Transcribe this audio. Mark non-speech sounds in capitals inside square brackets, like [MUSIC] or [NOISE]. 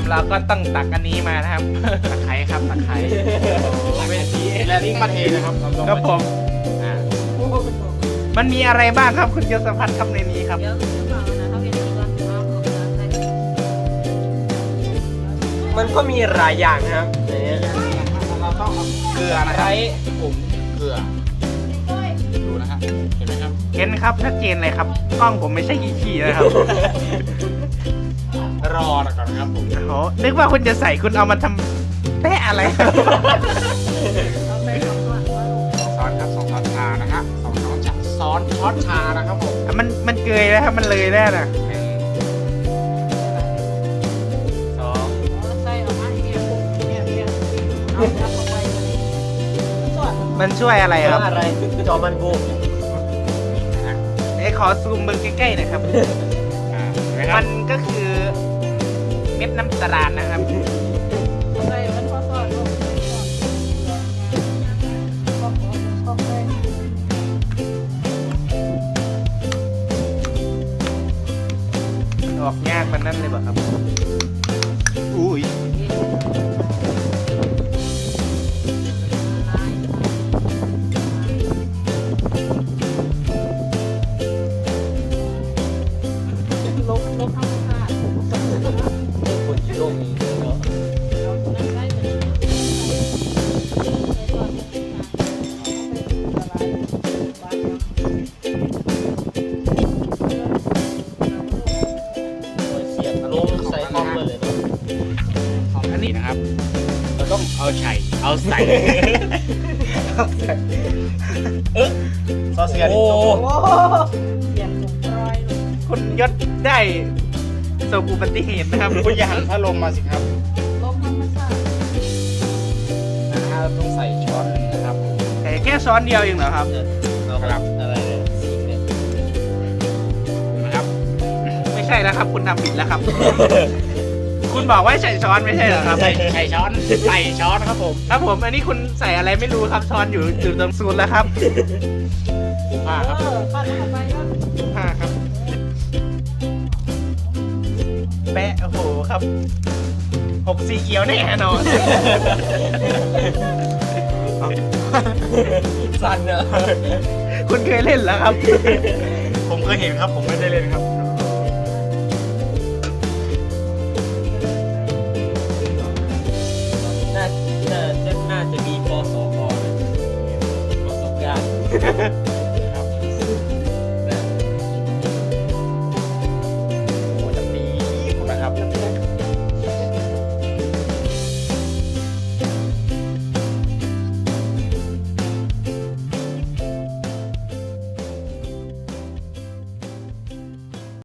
ำเราก็ต้องตักอันนี้มานะครับ ตะไคร้ครับตะไคร้และนี่มาเทนะครับเราลงครับผม อ่ามันมีอะไรบ้างครับคุณยศพัฒน์ครับในนี้ครับ เดี๋ยวจะฟังนะเขาเป็นอีกวันเอาเอาเกลือใส่มันก็มีหลายอย่างนะครับในนี้เราต้องเอาเกลือนะครับผมเกลือ ดูนะฮะเห็นไหมครับ เห็นครับชัดเจนเลยครับ กล้องผมไม่ใช่ขี้ๆนะครับรอก่อนนะ ครับผมโอ้นึกว่าคุณจะใส่คุณเอามาทำแปะอะไรครับเอาไปสองตัวตัวลูกสองช้อนครับสองช้อนชานะฮะสองช้อนชาซ้อนช้อนชานะครับผมมันมันเกยแล้วครับ มันเลยแล้วนะหนึ่งสองเอาใส่ออกมาอีกเนี่ยเนี่ยเนี่ยเอาจับออกไปตัวนี้ส่วนมันช่วยอะไรครับอะไรจอมันโบกไอ้ขอซูมเบิ่งใกล้ๆหนะครับ อ่าเห็นไหมครัมับนก็คือ อกยากมันนั่นเลยเปล่ะครับ ลงใส่คอมเลยเนาะของอันนี้นะครับ เราต้องเอาไฉเอาใส่ ซอสเสียบโอ้โอ้ เสียงถุงรอยลูกคุณยศได้ประสบอุบัติเหตุนะครับ คุณอย่าหันพัดลมมาสิครับลบธรรมชาตินะฮะเราต้องใส่ช้อนหนึ่งนะครับ แต่แค่ช้อนเดียวเองเหรอครับเอาครับ ใช่แล้วครับ คุณทำผิดแล้วครับ คุณบอกว่าใส่ช้อนไม่ใช่เหรอครับ ใส่ใส่ช้อนใส่ช้อนครับผมครับผม อันนี้คุณใส่อะไรไม่รู้ครับ ช้อนอยู่อยู่ตรงศูนย์แล้วครับผ้าครับเออปั้นเข้าไปก็ห้าครับ แปะโอ้โหครับหกสีเขียวแน่นอนสั่นเนอะคุณเคยเล่นแล้วครับ ผมเคยเห็นครับ ผมไม่ได้เล่นครับ Yeah. [LAUGHS]